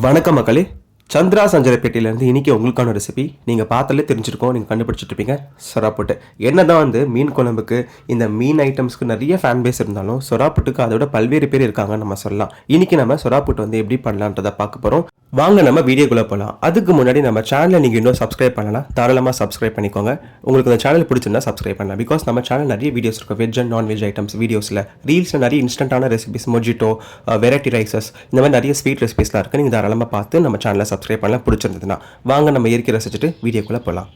வணக்கம் மக்களே. சந்திரா சஞ்சரப்பேட்டையிலேருந்து இன்றைக்கி உங்களுக்கான ரெசிபி நீங்கள் பார்த்தாலே தெரிஞ்சிருக்கோம் நீங்கள் கண்டுபிடிச்சிட்டு இருப்பீங்க சொராப்புட்டு என்ன தான் வந்து மீன் குழம்புக்கு இந்த மீன் ஐட்டம்ஸ்க்கு நிறைய ஃபேன் பேஸ் இருந்தாலும் சொராப்புட்டுக்கு அதோட பல்வேறு பேர் இருக்காங்க நம்ம சொல்லலாம். இன்றைக்கி நம்ம சொராப்புட்டு வந்து எப்படி பண்ணலான்றதை பார்க்க போகிறோம் வாங்க நம்ம வீடியோக்குள்ளே போகலாம் அதுக்கு முன்னாடி நம்ம சேனலை நீங்கள் இன்னும் சப்ஸ்கிரைப் பண்ணலாம் தாராளமாக சப்ஸ்கிரைப் பண்ணிக்கோங்க. உங்களுக்கு இந்த சேனல் பிடிச்சிருந்தா சப்ஸ்கிரைப் பண்ணலாம். பிகாஸ் நம்ம சேனல் நிறைய வீடியோஸ் இருக்கும் வெஜ் அண்ட் நான்வெஜ் ஐட்டம்ஸ் வீடியோஸில் ரீல்ஸில் நிறைய இன்ஸ்டன்ட்டான ரெசிபிஸ் மொஜிட்டோ வெரைட்டி ரைசஸ் இந்த மாதிரி நிறைய ஸ்வீட் ரெசிபிஸ்லாம் இருக்குது நீங்கள் தாராளமாக பார்த்து நம்ம சேனலை சப்ஸ்கிரைப் பண்ணலாம் பிடிச்சிருந்ததுன்னா வாங்க நம்ம இயற்கை ரசிச்சுட்டு வீடியோக்குள்ளே போகலாம்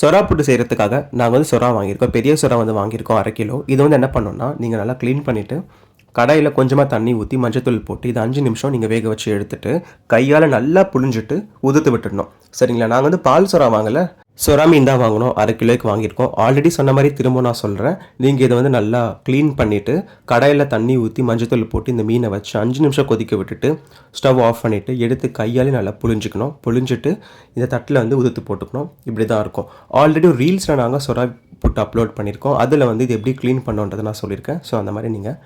சொரா புட்டு செய்கிறதுக்காக நாங்கள் வந்து சொரா வாங்கியிருக்கோம். பெரிய சொரா வந்து வாங்கியிருக்கோம் அரை கிலோ. இது வந்து என்ன பண்ணோம்னா நீங்கள் நல்லா க்ளீன் பண்ணிவிட்டு கடாயில் கொஞ்சமாக தண்ணி ஊற்றி மஞ்சத்தூள் போட்டு இது அஞ்சு நிமிஷம் நீங்கள் வேக வச்சு எடுத்துட்டு கையால் நல்லா புழிஞ்சிட்டு உதுத்து விட்டுடணும். சரிங்களா? நாங்கள் வந்து பால் சொரா வாங்கலை. சொரா மீன் தான் வாங்கினோம் அரை கிலோக்கு வாங்கியிருக்கோம். ஆல்ரெடி சொன்ன மாதிரி திரும்ப நான் சொல்கிறேன் நீங்கள் இதை வந்து நல்லா க்ளீன் பண்ணிவிட்டு கடாயில் தண்ணி ஊற்றி மஞ்சத்தூள் போட்டு இந்த மீனை வச்சு அஞ்சு நிமிஷம் கொதிக்க விட்டுட்டு ஸ்டவ் ஆஃப் பண்ணிவிட்டு எடுத்து கையாலே நல்லா புழிஞ்சிக்கணும். புழிஞ்சிட்டு இந்த தட்டில் வந்து உதுத்து போட்டுக்கணும். இப்படி தான் இருக்கும் ஆல்ரெடி ரீல்ஸில் நாங்கள் சொரா போட்டு அப்லோட் பண்ணியிருக்கோம். அதில் வந்து இது எப்படி க்ளீன் பண்ணோன்றதை நான் சொல்லியிருக்கேன். ஸோ அந்த மாதிரி நீங்கள்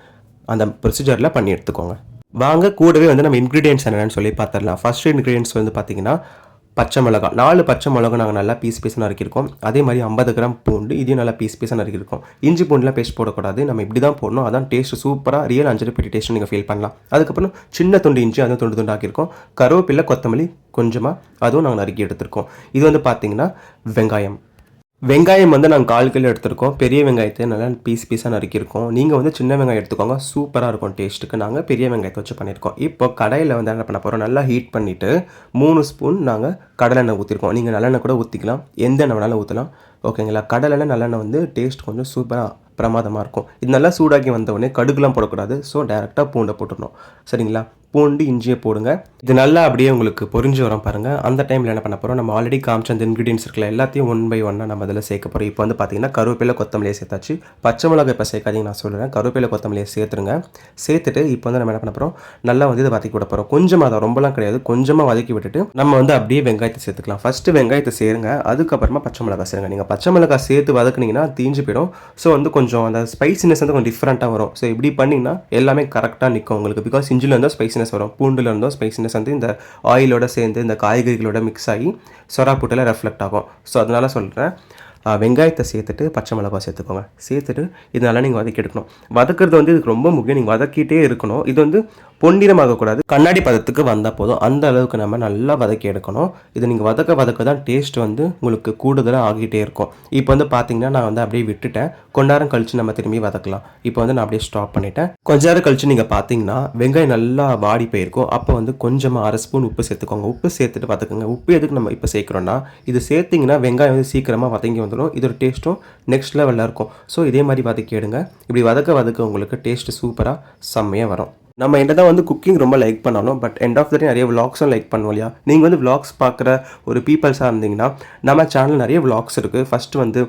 அந்த ப்ரொசீஜரில் பண்ணி எடுத்துக்கோங்க. வாங்க கூடவே வந்து நம்ம இன்க்ரீடியன்ஸ் என்னென்னு சொல்லி பார்த்துடலாம். ஃபர்ஸ்ட் இன்க்ரீடியன்ஸ் வந்து பார்த்தீங்கன்னா பச்சை மிளகா நாலு பச்சை மிளகா நாங்கள் நல்லா பீஸ் பீஸ் நறுக்கியிருக்கோம். அதே மாதிரி ஐம்பது கிராம் பூண்டு இதையும் நல்லா பீஸ் பீஸாக நறுக்கியிருக்கோம். இஞ்சி பூண்டுலாம் பேஸ்ட் போடக்கூடாது. நம்ம இப்படி தான் போடணும். அதான் டேஸ்ட் சூப்பராக ரியல் அஞ்சலி பெட்டி டேஸ்ட் நீங்கள் ஃபீல் பண்ணலாம். அதுக்கப்புறம் சின்ன துண்டு இஞ்சி அதுவும் துண்டு துண்டு ஆக்கியிருக்கோம். கருவேப்பிலை கொத்தமல்லி கொஞ்சமாக அதுவும் நாங்கள் நறுக்கி எடுத்திருக்கோம். இது வந்து பார்த்திங்கன்னா வெங்காயம். வெங்காயம் வந்து நாங்கள் கால் கிலோ எடுத்திருக்கோம். பெரிய வெங்காயத்தை நல்லா பீஸ் பீஸாக நறுக்கியிருக்கோம். நீங்கள் வந்து சின்ன வெங்காயம் எடுத்துக்கோங்க. சூப்பராக இருக்கும் டேஸ்ட்டுக்கு. நாங்கள் பெரிய வெங்காயத்தை வச்சு பண்ணியிருக்கோம். இப்போ கடையில் வந்து என்ன பண்ண போகிறோம் நல்லா ஹீட் பண்ணிவிட்டு மூணு ஸ்பூன் நாங்கள் கடலெண்ணெய் ஊற்றிருக்கோம் நீங்கள் நல்லெண்ணெய் கூட ஊற்றிக்கலாம் எந்த எண்ணெய் வேணாலும் ஊற்றலாம் ஓகேங்களா கடலெண்ணெய் நல்லெண்ணெய் வந்து டேஸ்ட் கொஞ்சம் சூப்பராக பிரமாதமாக இருக்கும். இது நல்லா சூடாக்கி வந்த உடனே கடுகுலாம் போடக்கூடாது. ஸோ டேரெக்டாக பூண்டை போட்டுடணும். சரிங்களா? பூண்டு இஞ்சியை போடுங்க. இது நல்லா அப்படியே உங்களுக்கு பொரிஞ்சு வரும் பாருங்கள் அந்த டைமில் என்ன பண்ண போகிறோம் நம்ம ஆல்ரெடி காமிச்ச அந்த இன்க்ரீடியன்ஸ் இருக்கலாம் எல்லாத்தையும் ஒன் பை ஒன்னாக நம்ம அதில் சேர்க்க போகிறோம் இப்போ வந்து பார்த்தீங்கன்னா கருவேப்பிலை கொத்தமல்லியை சேர்த்தாச்சு. பச்சை மிளகாய் இப்போ சேர்க்காதீங்க நான் சொல்கிறேன் கருவேப்பிலை கொத்தமல்லியை சேர்த்துருங்க. சேர்த்துட்டு இப்போ வந்து நம்ம என்ன பண்ண போகிறோம் நல்லா வந்து இதை வதக்கி விட போகிறோம் கொஞ்சமாக அதை ரொம்பலாம் கிடையாது. கொஞ்சமாக வதக்கி விட்டுட்டு நம்ம வந்து அப்படியே வெங்காயத்தை சேர்த்துக்கலாம். ஃபஸ்ட்டு வெங்காயத்தை சேருங்க. அதுக்கப்புறமா பச்சை மிளகாய் சேருங்க. நீங்கள் பச்சை மிளகாய் சேர்த்து வதக்குனீங்கன்னா தீஞ்சு போயிடும். ஸோ வந்து கொஞ்சம் அந்த ஸ்பைசினஸ் வந்து கொஞ்சம் டிஃப்ரெண்ட்டாக வரும். ஸோ இப்படி பண்ணிங்கன்னா எல்லாமே கரெக்டாக நிற்கும் உங்களுக்கு. பிகாஸ் இஞ்சில் ஸ்பைஸ் ஸ்பைசினஸ் வரும். பூண்டில் இருந்தோ ஸ்பைசினஸ் வந்து இந்த ஆயிலோட சேர்ந்து இந்த காய்கறிகளோட மிக்ஸ் ஆகி சொரா புட்டில் ரெஃப்ளெக்ட் ஆகும். ஸோ அதனால் சொல்கிறேன் வெங்காயத்தை சேர்த்துட்டு பச்சை மிளகாய் சேர்த்துக்கோங்க. சேர்த்துட்டு இதனால நீங்கள் வதக்கி எடுக்கணும். வதக்கிறது வந்து இதுக்கு ரொம்ப முக்கியம். நீங்கள் வதக்கிட்டே இருக்கணும். இது வந்து பொன்னிறமாகக்கூடாது. கண்ணாடி பதத்துக்கு வந்தால் போதும். அந்த அளவுக்கு நம்ம நல்லா வதக்கி எடுக்கணும். இது நீங்கள் வதக்க வதக்க தான் டேஸ்ட் வந்து உங்களுக்கு கூடுதலாக ஆகிட்டே இருக்கும். இப்போ வந்து பார்த்தீங்கன்னா நான் வந்து அப்படியே விட்டுட்டேன். கொஞ்ச நேரம் கழிச்சு நம்ம திரும்பி வதக்கலாம். இப்போ வந்து நான் அப்படியே ஸ்டாப் பண்ணிட்டேன். கொஞ்ச நேரம் கழிச்சு நீங்கள் பார்த்தீங்கன்னா வெங்காயம் நல்லா வாடி போயிருக்கும். அப்போ வந்து கொஞ்சமாக அரை ஸ்பூன் உப்பு சேர்த்துக்கோங்க. உப்பு சேர்த்துட்டு வதக்குங்க. உப்பு எதுக்கு நம்ம இப்போ சேர்க்குறோன்னா இது சேர்த்திங்கன்னா வெங்காயம் வந்து சீக்கிரமாக வதங்கி வந்துடும் இதோட டேஸ்ட்டும் நெக்ஸ்ட் லெவலில் இருக்கும். ஸோ இதே மாதிரி வதக்கி எடுங்க. இப்படி வதக்க வதக்க உங்களுக்கு டேஸ்ட் சூப்பராக செம்மையாக வரும். நம்ம என்ன தான் வந்து குக்கிங் ரொம்ப லைக் பண்ணாலும் but end of the day நிறைய விளாக்ஸும் லைக் பண்ணுவோம் இல்லையா? நீங்கள் வந்து விளாக்ஸ் பார்க்குற ஒரு பீப்பிள்ஸாக இருந்தீங்கன்னா நம்ம சேனல் நிறைய விளாக்ஸ் இருக்குது ஃபஸ்ட்டு வந்து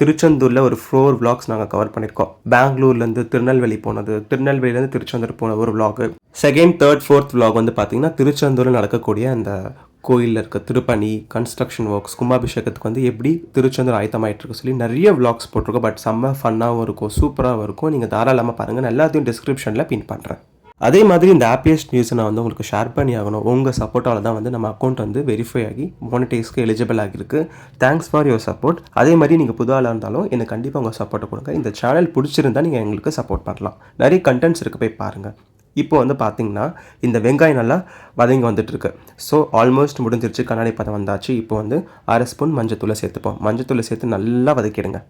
திருச்செந்தூரில் ஒரு ஃபோர் vlogs நாங்கள் கவர் பண்ணியிருக்கோம். பெங்களூர்லேருந்து திருநெல்வேலி போனது திருநெல்வேலியிலேருந்து திருச்செந்தூர் போன ஒரு vlog. Second third fourth vlog வந்து பார்த்தீங்கன்னா திருச்செந்தூரில் நடக்கக்கூடிய அந்த கோயிலில் இருக்க திருப்பணி கன்ஸ்ட்ரக்ஷன் ஒர்க்ஸ் கும்பாபிஷேகத்துக்கு வந்து எப்படி திருச்செந்தூர் ஆயத்தமாயிட்டு இருக்கு சொல்லி நிறைய vlogs போட்டிருக்கோம். பட் செம்ம ஃபன்னாகவும் இருக்கும் சூப்பராகவும் இருக்கும். நீங்கள் தாராளமாக பாருங்கள் எல்லாத்தையும் டிஸ்கிரிப்ஷனில் பின் பண்ணுறேன் அதே மாதிரி இந்த ஹாப்பியஸ்ட் நியூஸை நான் வந்து உங்களுக்கு ஷேர் பண்ணி ஆகணும். உங்கள் சப்போர்ட்டால் தான் வந்து நம்ம அக்கௌண்ட் வந்து வெரிஃபை ஆகி மோனிடைஸ்க்கு எலிஜிபிள் ஆகிருக்கு தேங்க்ஸ் ஃபார் யுவர் சப்போர்ட் அதே மாதிரி நீங்கள் புது ஆளாக இருந்தாலும் எனக்கு கண்டிப்பாக உங்கள் சப்போர்ட்டை கொடுங்க. இந்த சேனல் பிடிச்சிருந்தா நீங்கள் எங்களுக்கு சப்போர்ட் பண்ணலாம். நிறைய கண்டென்ட்ஸ் இருக்குது போய் பாருங்கள் இப்போ வந்து பார்த்திங்கன்னா இந்த வெங்காயம் நல்லா வதங்கி வந்துட்டுருக்கு. ஸோ ஆல்மோஸ்ட் முடிஞ்சிருச்சு. கண்ணாடி பதம் வந்தாச்சு. இப்போ வந்து அரை ஸ்பூன் மஞ்சத்தூளை சேர்த்துப்போம். மஞ்சத்தூளை சேர்த்து நல்லா வதக்கிடுங்க.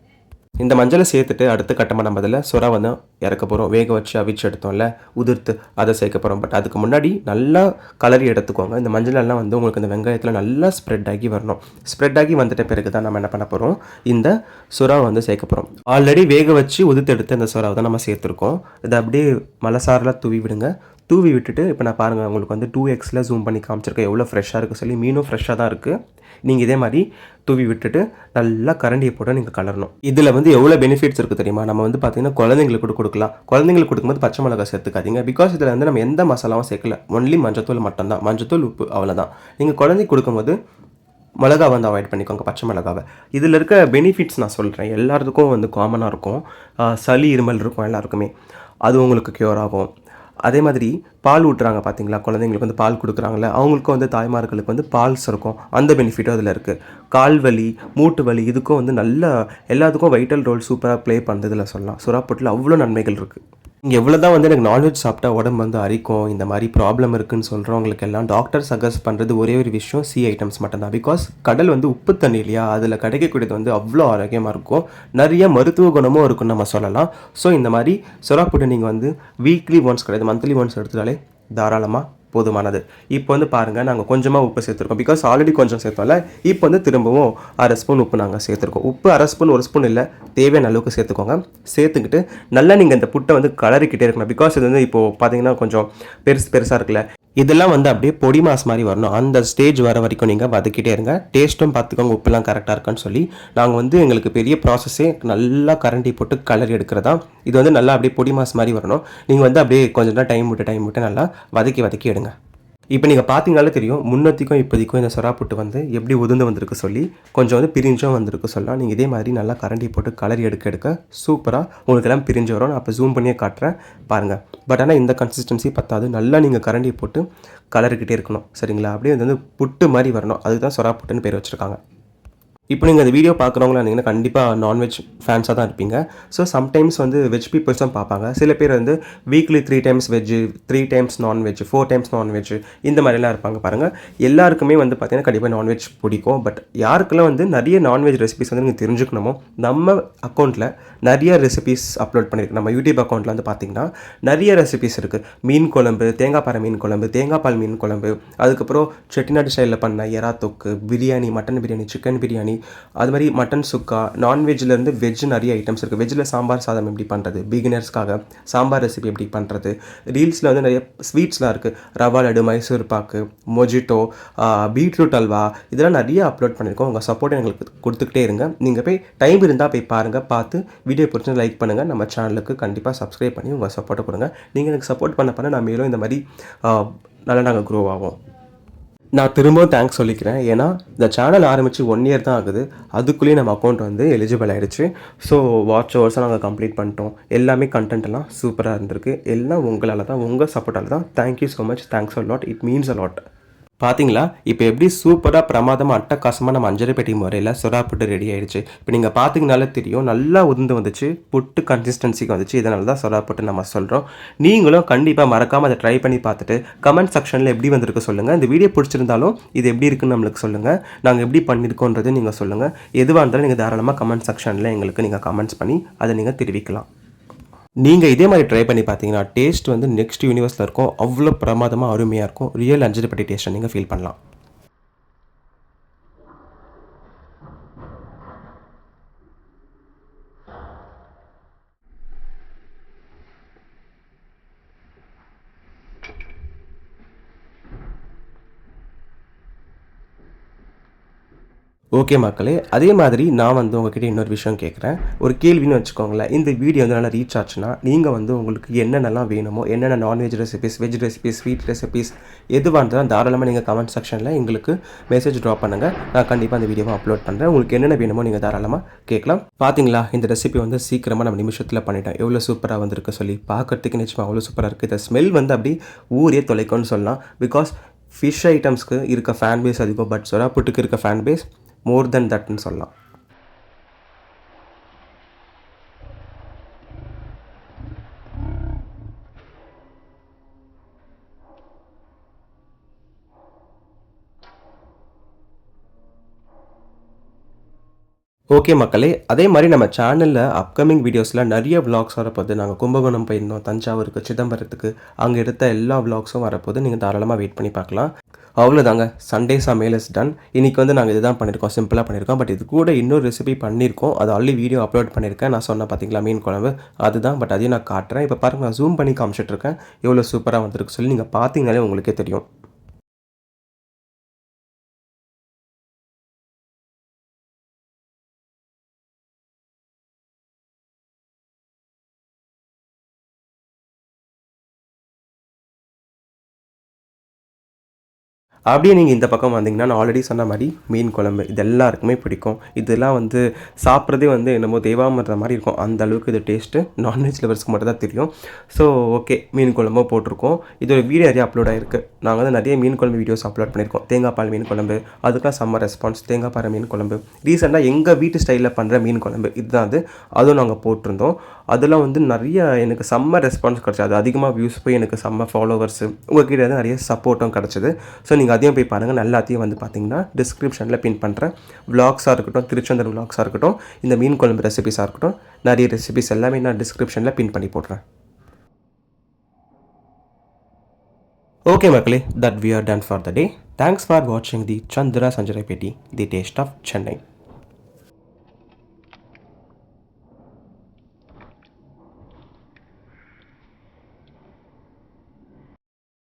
இந்த மஞ்சளை சேர்த்துட்டு அடுத்த கட்டமாக நம்ம அதில் சுறா வந்து இறக்க போகிறோம் வேக வச்சு அவிச்சு எடுத்தோம்ல உதிர்த்து அதை சேர்க்க போகிறோம் பட் அதுக்கு முன்னாடி நல்லா கலரி எடுத்துக்கோங்க. இந்த மஞ்சள் எல்லாம் வந்து உங்களுக்கு இந்த வெங்காயத்தில் நல்லா ஸ்ப்ரெட் ஆகி வரணும். ஸ்ப்ரெட் ஆகி வந்துட்ட பிறகு தான் நம்ம என்ன பண்ண போகிறோம் இந்த சுறாவை வந்து சேர்க்க போகிறோம் ஆல்ரெடி வேக வச்சு உதிர்த்து எடுத்து அந்த சுறாவை தான் நம்ம சேர்த்துருக்கோம். இதை அப்படியே மலசாரில் தூவி விடுங்க. தூவி விட்டுட்டு இப்போ நான் பாருங்கள் உங்களுக்கு வந்து டூ எக்ஸில் ஜூம் பண்ணி காமிச்சிருக்கேன். எவ்வளோ ஃப்ரெஷ்ஷாக இருக்குது சொல்லி மீனும் ஃப்ரெஷ்ஷாக தான் இருக்குது நீங்கள் இதே மாதிரி தூவி விட்டுட்டு நல்லா கரண்டியை போட்டு நீங்கள் கலரணும். இதில் வந்து எவ்வளோ பெனிஃபிட்ஸ் இருக்குது தெரியுமா? நம்ம வந்து பார்த்தீங்கன்னா குழந்தைங்களுக்கு கூட கொடுக்கலாம். குழந்தைங்களுக்கு கொடுக்கும்போது பச்சை மிளகாய் சேர்த்துக்காதீங்க. பிகாஸ் இதில் வந்து நம்ம எந்த மசாலாவும் சேர்க்கல. ஒன்லி மஞ்சத்தூள் மட்டும்தான். மஞ்சத்தூள் உப்பு அவ்வளோதான் நீங்கள் குழந்தைக்கு கொடுக்கும்போது மிளகா வந்து அவாய்ட் பண்ணிக்கோங்க பச்சை மிளகாவை. இதில் இருக்க பெனிஃபிட்ஸ் நான் சொல்கிறேன் எல்லாத்துக்கும் வந்து காமனாக இருக்கும். சளி இருமல் இருக்கும் எல்லாருக்குமே. அது உங்களுக்கு க்யூர் ஆகும். அதே மாதிரி பால் ஊட்டுறாங்க பார்த்தீங்களா குழந்தைங்களுக்கு வந்து பால் கொடுக்குறாங்களே அவங்களுக்கும் வந்து தாய்மார்களுக்கு வந்து பால் சுரக்கும். அந்த பெனிஃபிட்டும் அதில் இருக்குது கால் வலி மூட்டு வலி இதுக்கும் வந்து நல்ல எல்லாத்துக்கும் வைட்டல் ரோல் சூப்பராக ப்ளே பண்ணுறதுல சொல்லலாம். சுறாப்புட்டில் அவ்வளோ நன்மைகள் இருக்குது இங்கே எவ்வளோ தான் வந்து எனக்கு நான்வெஜ் சாப்பிட்டா உடம்பு வந்து அரிக்கும். இந்த மாதிரி ப்ராப்ளம் இருக்குன்னு சொல்கிறவங்களுக்கு எல்லாம் டாக்டர் சஜஸ்ட் பண்ணுறது ஒரே ஒரு விஷயம் சி ஐட்டம்ஸ் மட்டும்தான். பிகாஸ் கடல் வந்து உப்பு தண்ணி இல்லையா? அதில் கிடைக்கக்கூடியது வந்து அவ்வளோ ஆரோக்கியமாக இருக்கும். நிறைய மருத்துவ குணமும் இருக்குன்னு நம்ம சொல்லலாம். ஸோ இந்த மாதிரி சொராப்புட்டு நீங்கள் வந்து வீக்லி ஒன்ஸ் கிடையாது மந்த்லி ஒன்ஸ் எடுத்துட்டாலே தாராளமாக போதுமானது. இப்போ வந்து பாருங்கள் நாங்கள் கொஞ்சமாக உப்பு சேர்த்துருக்கோம். பிகாஸ் ஆல்ரெடி கொஞ்சம் சேர்த்தோம்ல இப்போ வந்து திரும்பவும் அரை ஸ்பூன் உப்பு நாங்கள் சேர்த்துருக்கோம். உப்பு அரை ஸ்பூன் ஒரு ஸ்பூன் இல்லை தேவையான அளவுக்கு சேர்த்துக்கோங்க. சேர்த்துக்கிட்டு நல்லா நீங்கள் இந்த புட்டை வந்து கலரிக்கிட்டே இருக்கணும். பிகாஸ் இது வந்து இப்போது பார்த்தீங்கன்னா கொஞ்சம் பெருசு பெருசாக இருக்குல்ல. இதெல்லாம் வந்து அப்படியே பொடி மாஸ் மாதிரி வரணும். அந்த ஸ்டேஜ் வர வரைக்கும் நீங்கள் வதக்கிட்டே இருங்க. டேஸ்ட்டும் பார்த்துக்கோங்க உப்புலாம் கரெக்டாக இருக்கான்னு சொல்லி. நாங்கள் வந்து எங்களுக்கு பெரிய ப்ராசஸே நல்லா கரண்டி போட்டு கலர் எடுக்கிறதா. இது வந்து நல்லா அப்படியே பொடி மாஸ் மாதிரி வரணும். நீங்கள் வந்து அப்படியே கொஞ்சம் நேரம் டைம் விட்டு டைம் விட்டு நல்லா வதக்கி வதக்கி எடுங்க. இப்போ நீங்கள் பார்த்தீங்கனாலே தெரியும் முன்னத்திக்கும் இப்போதைக்கும் இந்த சொராப்புட்டு வந்து எப்படி உதிர்ந்து வந்திருக்கு சொல்லி கொஞ்சம் வந்து பிரிஞ்சும் வந்திருக்கு சொல்லலாம். நீங்கள் இதே மாதிரி நல்லா கரண்டி போட்டு கலரி எடுக்க எடுக்க சூப்பராக உங்களுக்கு எல்லாம் பிரிஞ்சு வரும். நான் அப்போ ஜூம் பண்ணியே காட்டுறேன். பாருங்கள் பட் ஆனால் இந்த கன்சிஸ்டன்சி பத்தாது. நல்லா நீங்கள் கரண்டி போட்டு கலருக்கிட்டே இருக்கணும். சரிங்களா? அப்படியே இது வந்து புட்டு மாதிரி வரணும். அதுக்கு தான் சொராப்புட்டுன்னு பேர் வச்சுருக்காங்க. இப்போ நீங்கள் அந்த வீடியோ பார்க்குறவங்களா இருந்தீங்கன்னா கண்டிப்பாக நான்வெஜ் ஃபேன்ஸாக தான் இருப்பீங்க. ஸோ சம்டைம்ஸ் வந்து வெஜ் பீப்புள்ஸ் தான் பார்ப்பாங்க. சில பேர் வந்து weekly three times veg three times non veg four times non veg இந்த மாதிரிலாம் இருப்பாங்க பாருங்கள் எல்லாருக்குமே வந்து பார்த்தீங்கன்னா கண்டிப்பாக நான்வெஜ் பிடிக்கும். பட் யாருக்கெல்லாம் வந்து நிறைய நான்வெஜ் ரெசிபிஸ் வந்து நீங்கள் தெரிஞ்சுக்கணுமோ நம்ம அக்கௌண்ட்டில் நிறைய ரெசிபிஸ் அப்லோட் பண்ணியிருக்கு நம்ம யூடியூப் அக்கௌண்ட்டில் வந்து பார்த்தீங்கன்னா நிறைய ரெசிபிஸ் இருக்குது மீன் குழம்பு தேங்காய் பாறை மீன் குழம்பு தேங்காய் பால் மீன் குழம்பு அதுக்கப்புறம் செட்டிநாடு ஸ்டைலில் பண்ண எறா தொக்கு பிரியாணி மட்டன் பிரியாணி சிக்கன் பிரியாணி அது மாதிரி மட்டன் சுக்கா நான்வெஜ்லேருந்து வெஜ் நிறைய ஐட்டம்ஸ் இருக்குது வெஜ்ஜில் சாம்பார் சாதம் எப்படி பண்ணுறது பிகினர்ஸ்க்காக சாம்பார் ரெசிபி எப்படி பண்ணுறது ரீல்ஸில் வந்து நிறைய ஸ்வீட்ஸ்லாம் இருக்குது ரவா லடு மைசூர் பாக்கு மொஜிட்டோ பீட்ரூட் அல்வா இதெல்லாம் நிறைய அப்லோட் பண்ணியிருக்கோம் உங்கள் சப்போர்ட் எங்களுக்கு கொடுத்துக்கிட்டே இருங்க. நீங்கள் போய் டைம் இருந்தால் போய் பாருங்கள் பார்த்து வீடியோ பிடிச்சி லைக் பண்ணுங்கள் நம்ம சேனலுக்கு கண்டிப்பாக சப்ஸ்கிரைப் பண்ணி உங்கள் சப்போர்ட்டை கொடுங்க. நீங்கள் எனக்கு சப்போர்ட் பண்ண பண்ண நான் மேலும் இந்த மாதிரி நல்லா நாங்கள் க்ரோ ஆகும் நான் திரும்பவும் தேங்க்ஸ் சொல்லிக்கிறேன். ஏன்னா இந்த சேனல் ஆரம்பித்து ஒன் இயர் தான் ஆகுது. அதுக்குள்ளேயே நம்ம அக்கௌண்ட் வந்து எலிஜிபிள் ஆகிடுச்சு ஸோ வாட்ச் ஹவர்ஸாக நாங்கள் கம்ப்ளீட் பண்ணிட்டோம். எல்லாமே கண்டென்ட் எல்லாம் சூப்பராக இருந்திருக்கு. எல்லாம் உங்களால் தான் உங்கள் சப்போர்ட்டால் தான். Thank you so much thanks a lot it means a lot பார்த்தீங்களா இப்போ எப்படி சூப்பராக பிரமாதமாக அட்டகாசமாக நம்ம அஞ்சரை பெட்டி முறையில் சுறா புட்டு ரெடி ஆகிடுச்சு இப்போ நீங்கள் பார்த்தீங்கனாலே தெரியும் நல்லா உதிர்ந்து வந்துச்சு புட்டு கன்சிஸ்டன்சிக்கு வந்துச்சு. இதனால தான் சுறா புட்டு நம்ம சொல்கிறோம் நீங்களும் கண்டிப்பாக மறக்காமல் அதை ட்ரை பண்ணி பார்த்துட்டு கமெண்ட் செக்ஷனில் எப்படி வந்திருக்கு சொல்லுங்கள் இந்த வீடியோ பிடிச்சிருந்தாலும் இது எப்படி இருக்குன்னு நம்மளுக்கு சொல்லுங்கள் நாங்கள் எப்படி பண்ணியிருக்கோன்றது நீங்கள் சொல்லுங்கள் எதுவாக இருந்தாலும் நீங்கள் தாராளமாக கமெண்ட் செக்ஷனில் எங்களுக்கு நீங்கள் கமெண்ட்ஸ் பண்ணி அதை நீங்கள் தெரிவிக்கலாம். நீங்கள் இதே மாதிரி ட்ரை பண்ணி பார்த்தீங்கன்னா டேஸ்ட் வந்து நெக்ஸ்ட் யூனிவர்ஸில் இருக்கும். அவ்வளோ பிரமாதமாக அருமையாக இருக்கும். ரியல் அஞ்சரை பெட்டி டேஸ்ட்டை நீங்கள் ஃபீல் பண்ணலாம். ஓகே மக்களே அதே மாதிரி நான் வந்து உங்ககிட்ட இன்னொரு விஷயம் கேட்குறேன் ஒரு கேள்வின்னு வச்சுக்கோங்களேன் இந்த வீடியோ வந்து நல்லா ரீச் ஆச்சுன்னா நீங்கள் வந்து உங்களுக்கு என்னென்னலாம் வேணுமோ என்னென்ன non veg recipes veg recipes sweet recipes எதுவாக இருந்தாலும் தாராளமாக நீங்கள் கமெண்ட் செக்ஷனில் எங்களுக்கு மெசேஜ் ட்ராப் பண்ணுங்கள் நான் கண்டிப்பாக அந்த வீடியோவை அப்லோட் பண்ணுறேன் உங்களுக்கு என்னென்ன வேணுமோ நீங்கள் தாராளமாக கேட்கலாம் பார்த்தீங்களா இந்த ரெசிபி வந்து சீக்கிரமாக நம்ம நிமிஷத்தில் பண்ணிட்டேன். எவ்வளோ சூப்பராக வந்திருக்கு சொல்லி. பார்க்குறதுக்கு நிச்சயமாக அவ்வளோ சூப்பராக இருக்குது இந்த ஸ்மெல் வந்து அப்படி ஊரே தொலைக்கும்னு சொல்லலாம். பிகாஸ் ஃபிஷ் ஐட்டம்ஸ்க்கு இருக்க ஃபேன் பேஸ் அதிகம் பட் சொரா புட்டுக்கு இருக்க ஃபேன் பேஸ் மோர் தென் தட்னு சொல்லலாம். ஓகே மக்களே அதே மாதிரி நம்ம சேனலில் அப்கமிங் வீடியோஸில் நிறைய vlogs வரப்போகுது. நாங்கள் கும்பகோணம் போயிருந்தோம் தஞ்சாவூருக்கு சிதம்பரத்துக்கு. அங்கே எடுத்த எல்லா vlogsம் வரப்போகுது. நீங்கள் தாராளமாக வெயிட் பண்ணி பார்க்கலாம். அவ்வளோதாங்க சண்டே சமையல் இஸ் டன் இன்றைக்கி வந்து நாங்கள் இதுதான் பண்ணியிருக்கோம் சிம்பிளாக பண்ணியிருக்கோம் பட் இது கூட இன்னொரு ரெசிபி பண்ணியிருக்கோம் அது ஆல்ரெடி வீடியோ அப்லோட் பண்ணியிருக்கேன் நான் சொன்னேன் பார்த்தீங்களா மீன் குழம்பு? அதுதான். பட் அதையும் நான் காட்டுறேன். இப்போ பாருங்கள் நான் ஜூம் பண்ணி காமிச்சிட்ருக்கேன் எவ்வளோ சூப்பராக வந்திருக்கு சொல்லி நீங்கள் பார்த்தீங்கனாலே உங்களுக்கே தெரியும். அப்படியே நீங்கள் இந்த பக்கம் வந்தீங்கன்னா நான் ஆல்ரெடி சொன்ன மாதிரி மீன் குழம்பு இது எல்லாருக்குமே பிடிக்கும். இதெல்லாம் வந்து சாப்பிட்றதே வந்து என்னமோ தேவாமிரத மாதிரி இருக்கும். அந்த அளவுக்கு இது டேஸ்ட்டு நான்வெஜ் லவர்ஸ்க்கு மட்டும் தான் தெரியும். ஸோ ஓகே மீன் குழம்பும் போட்டிருக்கோம். இதோட வீடியோ நிறைய அப்லோட் ஆயிருக்கு. நாங்கள் வந்து நிறைய மீன் குழம்பு வீடியோஸ் அப்லோட் பண்ணியிருக்கோம். தேங்காய் பால் மீன் குழம்பு அதுக்கெலாம் செம்ம ரெஸ்பான்ஸ் தேங்காய் பாறை மீன் குழம்பு. ரீசெண்டாக எங்கள் வீட்டு ஸ்டைலில் பண்ணுற மீன் குழம்பு இதுதான் அது. அதுவும் நாங்கள் போட்டிருந்தோம். அதெல்லாம் வந்து நிறைய எனக்கு செம்ம ரெஸ்பான்ஸ் கிடச்சி அது அதிகமாக வியூஸ் போய் எனக்கு செம்ம ஃபாலோவர்ஸு உங்ககிட்ட வந்து நிறைய சப்போர்ட்டும் கிடச்சிது. ஸோ நீங்கள் அதையும் போய் பாருங்கள் எல்லாத்தையும் வந்து பார்த்தீங்கன்னா டிஸ்கிரிப்ஷனில் பின் பண்ணுறேன் விளாக்ஸாக இருக்கட்டும் திருச்செந்தூர் விளாக்ஸாக இருக்கட்டும் இந்த மீன் குழம்பு ரெசிபிஸாக இருக்கட்டும் நிறைய ரெசிபிஸ் எல்லாமே நான் டிஸ்கிரிப்ஷனில் பின் பண்ணி போடுறேன் ஓகே மக்களே that we are done for the day thanks for வாட்சிங் தி சந்திரா சஞ்சரை பேட்டி தி டேஸ்ட் ஆஃப் சென்னை